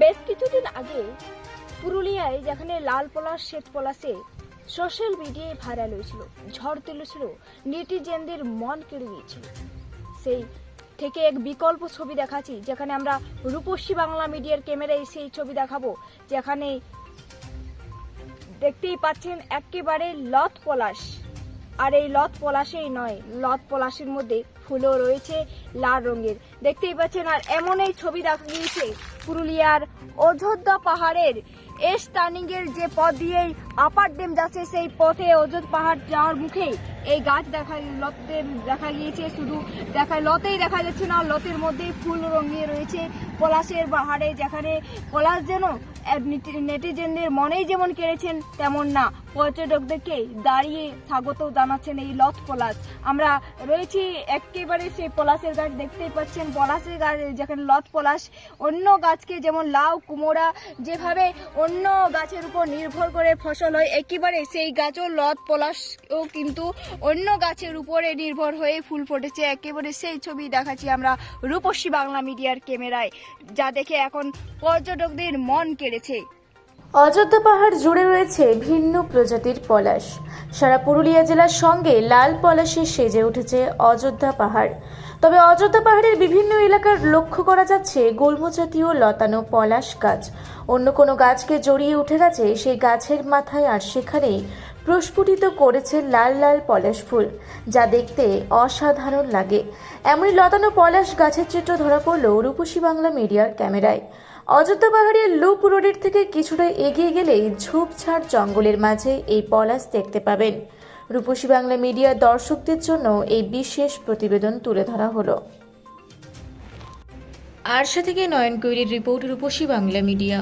বেশ কিছুদিন আগে পুরুলিয়ায় যেখানে লাল পলাশ, শ্বেত পলাশে সোশ্যাল মিডিয়ায় ভাইরাল হয়েছিল, ঝড় তুলেছিল, নেটিজেনদের মন কেড়ে নিয়েছিল। সেই থেকে এক বিকল্প ছবি দেখাচ্ছি, যেখানে আমরা রূপসী বাংলা মিডিয়ার ক্যামেরায় সেই ছবি দেখাবো, যেখানে দেখতেই পাচ্ছেন একেবারে লত পলাশ। আর এই লত পলাশেই নয় লত পলাশের মধ্যে ফুলও রয়েছে লাল রঙের। দেখতেই পাচ্ছেন, আর এমন এই ছবি দেখা গিয়েছে পুরুলিয়ার অযোধ্যা পাহাড়ের এস টার্নিং এর যে পথ দিয়ে আপার ডেম যাচ্ছে, সেই পথে অযোধ্যা পাহাড় যাওয়ার মুখে এই গাছ দেখা লতে দেখা গিয়েছে। শুধু দেখা, লতেই দেখা যাচ্ছে না, লতের মধ্যে ফুল রঙিয়ে রয়েছে পলাশের পাহাড়ে, যেখানে পলাশ যেন নেটিজেনদের মনেই যেমন কেড়েছেন, তেমন না। পর্যটকদেরকে দাঁড়িয়ে স্বাগত জানাচ্ছেন এই লথ পলাশ। আমরা রয়েছি একেবারে সেই পলাশের গাছ দেখতেই পাচ্ছেন। পলাশের গাছ, যেখানে লথ পলাশ অন্য গাছকে, যেমন লাউ, কুমড়া, যেভাবে অন্য গাছের উপর নির্ভর করে ফসল হয়, একেবারে সেই গাছও লত পলাশও কিন্তু অন্য গাছের উপরে নির্ভর হয়ে ফুল ফুটেছে। একেবারে সেই ছবি দেখাচ্ছি আমরা রূপসী বাংলা মিডিয়ার ক্যামেরায়, যা দেখে এখন পর্যটকদের মন কেড়েছে। অযোধ্যা পাহাড় জুড়ে রয়েছে ভিন্ন প্রজাতির পলাশ। সারা পুরুলিয়া জেলার সঙ্গে লাল পলাশে সেজে উঠেছে অযোধ্যা পাহাড়। তবে অযোধ্যা পাহাড়ের বিভিন্ন এলাকার লক্ষ্য করা যাচ্ছে গোলমো জাতীয় লতানো পলাশ গাছ। অন্য কোনো গাছকে জড়িয়ে উঠে গেছে সেই গাছের মাথায় আর সেখানেই প্রস্ফুটিত করেছে লাল লাল পলাশ ফুল, যা দেখতে অসাধারণ লাগে। এমনই লতানো পলাশ গাছের চিত্র ধরা পড়ল রূপসী বাংলা মিডিয়ার ক্যামেরায়। অযোধ্যা পাহাড়ের লুপ রোডের থেকে কিছুটা এগিয়ে গেলেই ঝোপঝাড় জঙ্গলের মাঝে এই পলাশ দেখতে পাবেন। রূপসী বাংলা মিডিয়ার দর্শকদের জন্য এই বিশেষ প্রতিবেদন তুলে ধরা হলো। আরশা থেকে নয়ন কৈরির রিপোর্ট রূপসী বাংলা মিডিয়া।